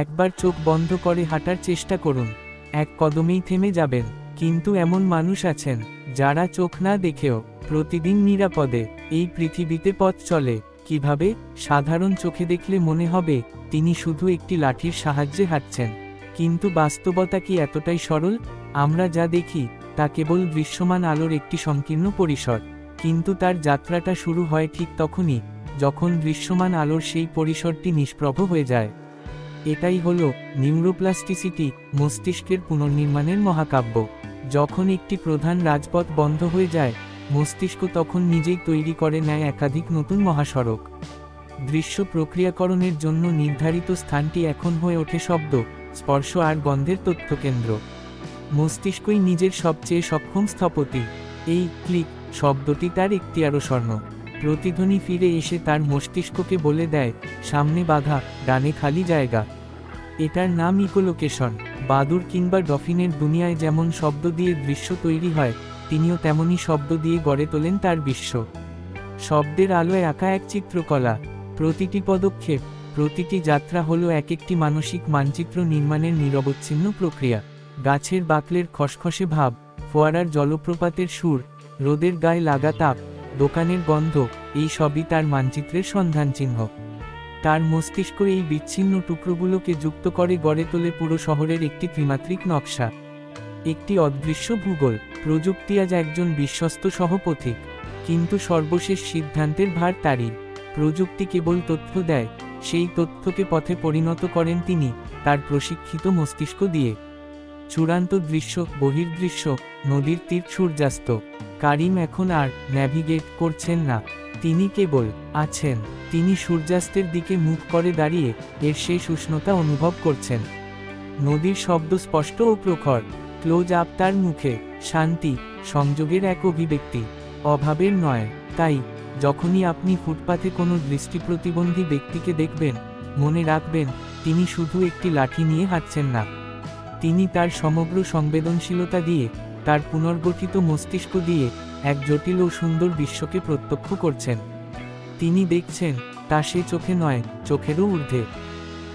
একবার চোখ বন্ধ করে হাঁটার চেষ্টা করুন। এক কদমেই থেমে যাবেন। কিন্তু এমন মানুষ আছেন, যারা চোখ না দেখেও প্রতিদিন নিরাপদে এই পৃথিবীতে পথ চলে। কীভাবে? সাধারণ চোখে দেখলে মনে হবে, তিনি শুধু একটি লাঠির সাহায্যে হাঁটছেন। কিন্তু বাস্তবতা কি এতটাই সরল? আমরা যা দেখি, তা কেবল দৃশ্যমান আলোর একটি সংকীর্ণ পরিসর। কিন্তু তার যাত্রাটা শুরু হয় ঠিক তখনই, যখন দৃশ্যমান আলোর সেই পরিসরটি নিষ্প্রভ হয়ে যায়। এটাই হল নিউরোপ্লাস্টিসিটি, মস্তিষ্কের পুনর্নির্মাণের মহাকাব্য। যখন একটি প্রধান রাজপথ বন্ধ হয়ে যায়, মস্তিষ্ক তখন নিজেই তৈরি করে নেয় একাধিক নতুন মহাসড়ক। দৃশ্য প্রক্রিয়াকরণের জন্য নির্ধারিত স্থানটি এখন হয়ে ওঠে শব্দ, স্পর্শ আর গন্ধের তথ্যকেন্দ্র। মস্তিষ্কই নিজের সবচেয়ে সক্ষম স্থপতি। এই ক্লিক শব্দটি তার একটি আরও স্বর্ণ প্রতিধ্বনি ফিরে এসে তার মস্তিষ্ককে বলে দেয়, সামনে বাধা, ডানে খালি জায়গা। এটার নাম ইকোলোকেশন। বাদুর কিংবা ডফিনের দুনিয়ায় যেমন শব্দ দিয়ে দৃশ্য তৈরি হয়, তিনিও তেমনই শব্দ দিয়ে গড়ে তোলেন তার বিশ্ব। শব্দের আলোয় আঁকা এক চিত্রকলা। প্রতিটি পদক্ষেপ, প্রতিটি যাত্রা হলো এক একটি মানসিক মানচিত্র নির্মাণের নিরবচ্ছিন্ন প্রক্রিয়া। গাছের বাকলের খসখসে ভাব, ফোয়ারার জলপ্রপাতের সুর, রোদের গায়ে লাগা তাপ দোকানের গন্ধ, এই সবই তার মানচিত্রের সন্ধান চিহ্ন। তার মস্তিষ্ক এই বিচ্ছিন্ন টুকরোগুলোকে যুক্ত করে গড়ে তোলে পুরো শহরের একটি ত্রিমাত্রিক নকশা। একটি অদৃশ্য ভূগোল, প্রযুক্তি আজ একজন বিশ্বস্ত সহপথিক, কিন্তু সর্বশেষ সিদ্ধান্তের ভার তারই। প্রযুক্তি কেবল তথ্য দেয়, সেই তথ্যকে পথে পরিণত করেন তিনি, তার প্রশিক্ষিত মস্তিষ্ক দিয়ে। চূড়ান্ত দৃশ্য, বহির্দৃশ্য, নদীর তীর সূর্যাস্ত। কারিম এখন আর ন্যাভিগেট করছেন না। তিনি কেবল আছেন, তিনি সূর্যাস্তের দিকে মুখ করে দাঁড়িয়ে এর শেষ উষ্ণতা অনুভব করছেন। নদীর শব্দ স্পষ্ট ও প্রখর ক্লোজ আপ তার মুখে, শান্তি, সংযোগের এক অভিব্যক্তি। অভাবের নয়, তাই, যখনই আপনি ফুটপাথে কোনো দৃষ্টি প্রতিবন্ধী ব্যক্তিকে দেখবেন, মনে রাখবেন, তিনি শুধু একটি লাঠি নিয়ে হাঁটছেন না। তিনি তার সমগ্র সংবেদনশীলতা দিয়ে তার পুনর্গঠিত মস্তিষ্ক দিয়ে এক জটিল ও সুন্দর বিশ্বকে প্রত্যক্ষ করছেন। তিনি দেখছেন, তা সে চোখে নয়, চোখেরও ঊর্ধ্বে।